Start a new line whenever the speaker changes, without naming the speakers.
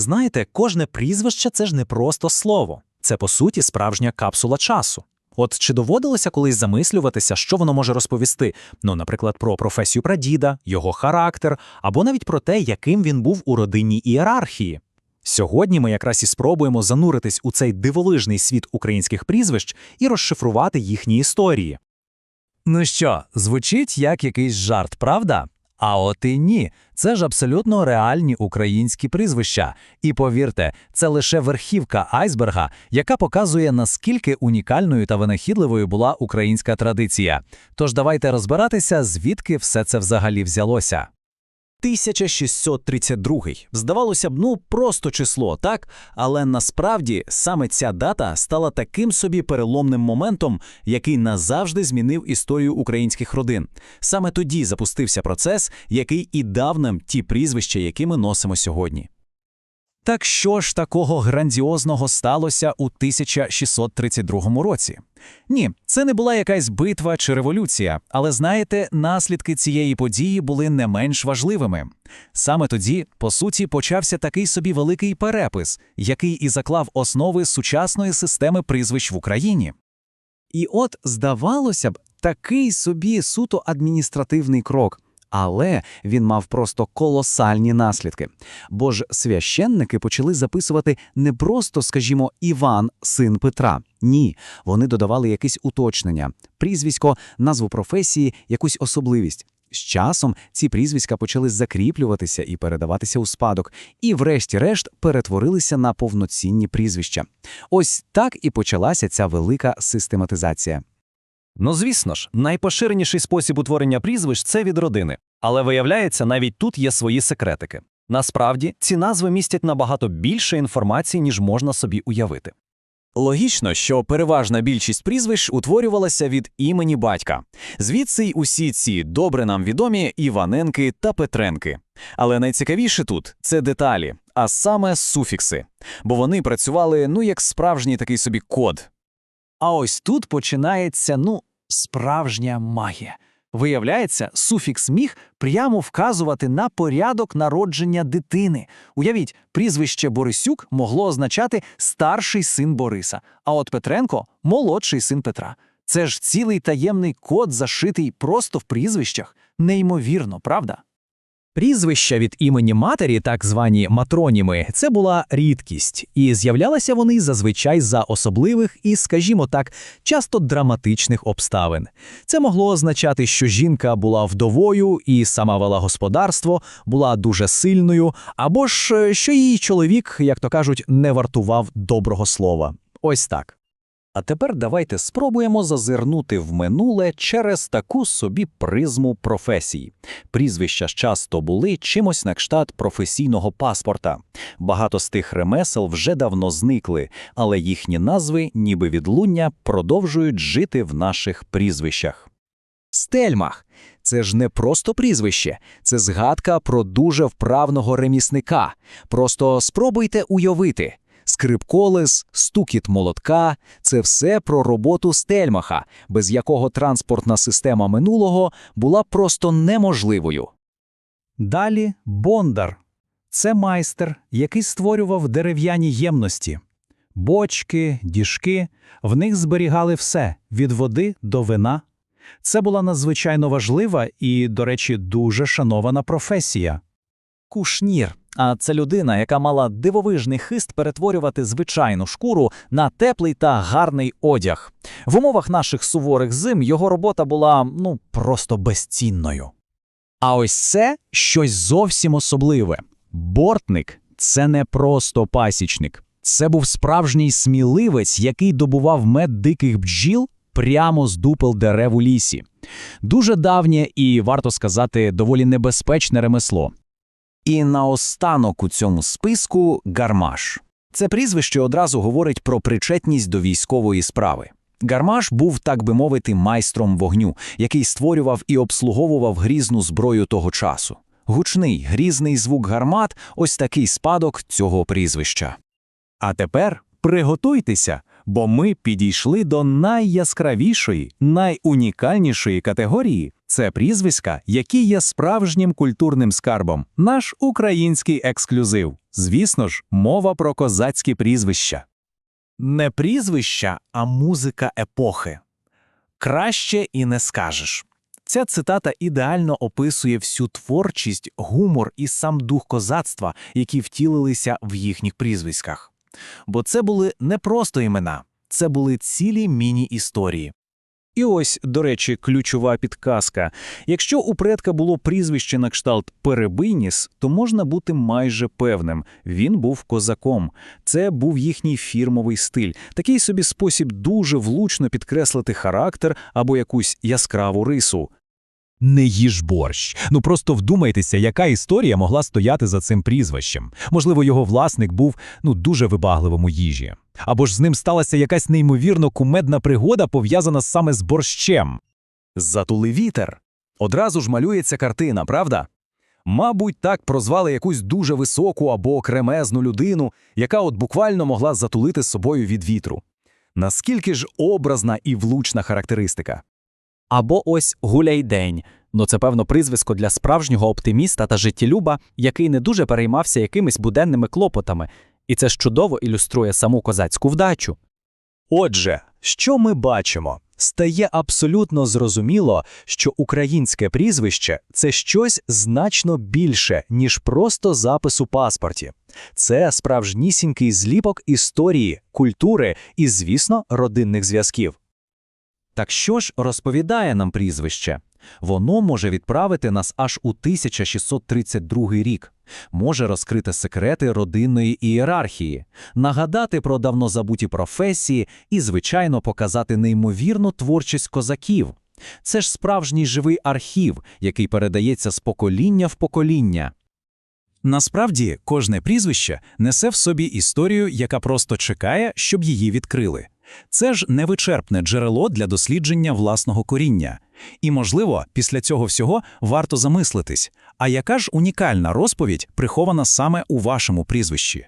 Знаєте, кожне прізвище це ж не просто слово, це по суті справжня капсула часу. От чи доводилося колись замислюватися, що воно може розповісти? Ну, наприклад, про професію прадіда, його характер, або навіть про те, яким він був у родинній ієрархії. Сьогодні ми якраз і спробуємо зануритись у цей дивовижний світ українських прізвищ і розшифрувати їхні історії.
Ну що, звучить як якийсь жарт, правда? А от і ні, це ж абсолютно реальні українські прізвища. І повірте, це лише верхівка айсберга, яка показує, наскільки унікальною та винахідливою була українська традиція. Тож давайте розбиратися, звідки все це взагалі взялося.
1632. Здавалося б, ну просто число, так? Але насправді саме ця дата стала таким собі переломним моментом, який назавжди змінив історію українських родин. Саме тоді запустився процес, який і дав нам ті прізвища, які ми носимо сьогодні.
Так що ж такого грандіозного сталося у 1632 році? Ні, це не була якась битва чи революція, але знаєте, наслідки цієї події були не менш важливими. Саме тоді, по суті, почався такий собі великий перепис, який і заклав основи сучасної системи прізвищ в Україні.
І от, здавалося б, такий собі суто адміністративний крок. Але він мав просто колосальні наслідки. Бо ж священники почали записувати не просто, скажімо, Іван, син Петра. Ні, вони додавали якесь уточнення, прізвисько, назву професії, якусь особливість. З часом ці прізвиська почали закріплюватися і передаватися у спадок, і, врешті-решт, перетворилися на повноцінні прізвища. Ось так і почалася ця велика систематизація.
Ну, звісно ж, найпоширеніший спосіб утворення прізвищ це від родини. Але виявляється, навіть тут є свої секретики. Насправді, ці назви містять набагато більше інформації, ніж можна собі уявити.
Логічно, що переважна більшість прізвищ утворювалася від імені батька. Звідси й усі ці добре нам відомі Іваненки та Петренки. Але найцікавіше тут це деталі, а саме суфікси. Бо вони працювали ну як справжній такий собі код.
А ось тут починається, ну, справжня магія. Виявляється, суфікс міг прямо вказувати на порядок народження дитини. Уявіть, прізвище Борисюк могло означати старший син Бориса, а от Петренко молодший син Петра. Це ж цілий таємний код, зашитий просто в прізвищах. Неймовірно, правда?
Прізвища від імені матері, так звані матроніми, це була рідкість, і з'являлися вони зазвичай за особливих і, скажімо так, часто драматичних обставин. Це могло означати, що жінка була вдовою і сама вела господарство, була дуже сильною, або ж е, що її чоловік, як то кажуть, не вартував доброго слова. Ось так.
А тепер давайте спробуємо зазирнути в минуле через таку собі призму професій. Прізвища часто були чимось на кшталт професійного паспорта. Багато з тих ремесел вже давно зникли, але їхні назви, ніби відлуння, продовжують жити в наших прізвищах.
Стельмах це ж не просто прізвище, це згадка про дуже вправного ремісника. Просто спробуйте уявити. Скрипколес, стукіт молотка це все про роботу Стельмаха, без якого транспортна система минулого була просто неможливою.
Далі Бондар. Це майстер, який створював дерев'яні ємності. Бочки, діжки, в них зберігали все від води до вина. Це була надзвичайно важлива і, до речі, дуже шанована професія.
Кушнір. А це людина, яка мала дивовижний хист перетворювати звичайну шкуру на теплий та гарний одяг. В умовах наших суворих зим його робота була ну просто безцінною.
А ось це щось зовсім особливе. Бортник це не просто пасічник. Це був справжній сміливець, який добував мед диких бджіл прямо з дупел дерев у лісі. Дуже давнє і, варто сказати, доволі небезпечне ремесло.
І наостанок у цьому списку гармаш. Це прізвище одразу говорить про причетність до військової справи. Гармаш був, так би мовити, майстром вогню, який створював і обслуговував грізну зброю того часу. Гучний, грізний звук гармат ось такий спадок цього прізвища. А тепер Приготуйтеся, бо ми підійшли до найяскравішої, найунікальнішої категорії це прізвиська, які є справжнім культурним скарбом, наш український ексклюзив. Звісно ж, мова про козацькі прізвища.
Не прізвища, а музика епохи. Краще і не скажеш. Ця цитата ідеально описує всю творчість, гумор і сам дух козацтва, які втілилися в їхніх прізвиськах. Бо це були не просто імена, це були цілі міні-історії.
І ось, до речі, ключова підказка. Якщо у предка було прізвище на кшталт Перебийніс, то можна бути майже певним. Він був козаком. Це був їхній фірмовий стиль. Такий собі спосіб дуже влучно підкреслити характер або якусь яскраву рису.
Не їж борщ. Ну просто вдумайтеся, яка історія могла стояти за цим прізвищем. Можливо, його власник був ну дуже вибагливим у їжі. Або ж з ним сталася якась неймовірно кумедна пригода, пов'язана саме з борщем.
Затули вітер. Одразу ж малюється картина, правда? Мабуть, так прозвали якусь дуже високу або кремезну людину, яка от буквально могла затулити з собою від вітру. Наскільки ж образна і влучна характеристика?
Або ось Гуляйдень. Ну це певно прізвисько для справжнього оптиміста та життєлюба, який не дуже переймався якимись буденними клопотами. І це чудово ілюструє саму козацьку вдачу.
Отже, що ми бачимо? Стає абсолютно зрозуміло, що українське прізвище це щось значно більше, ніж просто запис у паспорті. Це справжнісінький зліпок історії, культури і, звісно, родинних зв'язків.
Так що ж розповідає нам прізвище? Воно може відправити нас аж у 1632 рік, може розкрити секрети родинної ієрархії, нагадати про давно забуті професії і, звичайно, показати неймовірну творчість козаків. Це ж справжній живий архів, який передається з покоління в покоління.
Насправді, кожне прізвище несе в собі історію, яка просто чекає, щоб її відкрили. Це ж невичерпне джерело для дослідження власного коріння. І, можливо, після цього всього варто замислитись, а яка ж унікальна розповідь прихована саме у вашому прізвищі?